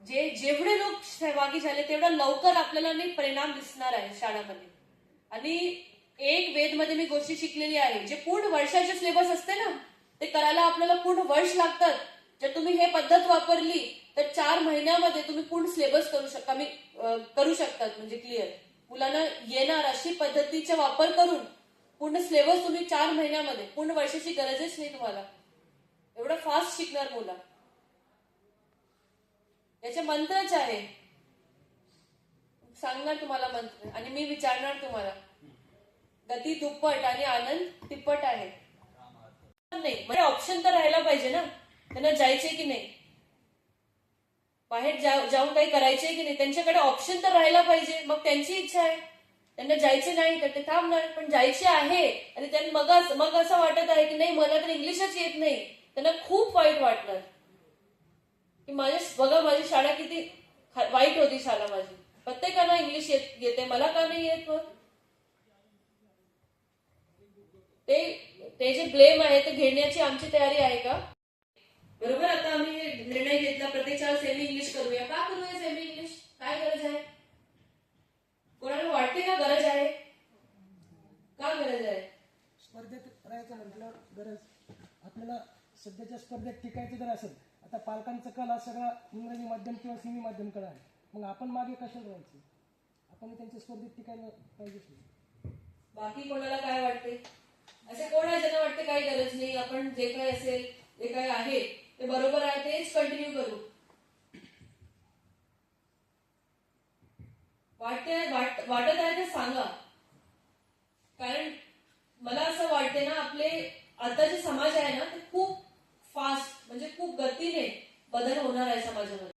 जे जेवढे लोक सहभागी झाले तेवढा लवकर आपल्याला नाही परिणाम दिसणार आहे शाळामध्ये. आणि एक वेदमध्ये मी गोष्टी शिकलेली आहे जे पूर्ण वर्षाचे सिलेबस असते ना ते करायला आपल्याला पूर्ण वर्ष लागतात. जर तुम्ही हे पद्धत वापरली तर चार महिन्यामध्ये तुम्ही पूर्ण सिलेबस करू शकता मी करू शकतात म्हणजे क्लिअर मुलांना येणार अशी पद्धतीचा वापर करून पूर्ण सिलेबस तुम्ही चार महिन्यामध्ये पूर्ण वर्षाची गरजच नाही तुम्हाला. एवढं फास्ट शिकणार मुलं. याचे मंत्रच आहे. सांगणार तुम्हाला मंत्र. आणि मी विचारणार तुम्हाला. गती दुप्पट आणि आनंद तिप्पट आहे. नाही म्हणजे ऑप्शन तर राहायला पाहिजे ना. त्यांना जायचे की नाही? बाहेर जाऊन काही करायचे की नाही? त्यांच्याकडे ऑप्शन तर राहायला पाहिजे. मग त्यांची इच्छा आहे. त्यांना जायचे नाही तर ते थांबणार. पण जायचे आहे. आणि त्यांना मग मग असं वाटत आहे की नाही मला तर इंग्लिशच येत नाही. त्यांना खूप वाईट वाटणार. वाईट होती शाळा माझी. प्रत्येकाला इंग्लिश येत येते मला का नाही येत मग? ते ते जे ब्लेम आहे ते घेण्याची आमची तयारी आहे का? बरोबर आता आम्ही हे निर्णय घेतला. प्रत्येक शाळा सेमी इंग्लिश करूया. का करूया सेमी इंग्लिश काय गरज आहे? कोणाला वाटते का गरज आहे? का गरज आहे? स्पर्धेत राहायचं म्हटल्यावर गरज. आपल्याला सध्याच्या स्पर्धेत टिकायचं जर असेल आता पालकांचा कल हा सगळा इंग्रजी माध्यम किंवा सिंधी माध्यमकडे आहे. मग आपण मागे कशाला राहायचं? आपण त्यांच्या स्पर्धेत टिकायला पाहिजे बाकी कोणाला काय वाटते? असे कोण आहे ज्यांना वाटते काही गरज नाही. आपण जे काही असेल जे काही आहे ते बरोबर आहे तेच कंटिन्यू करू. वाटते वाटत आहे ते सांगा. कारण मला असं वाटते ना आपले आता जे समाज आहे ना ते खूप फास्ट म्हणजे खूप गतीने बदल होणार आहे समाजामध्ये.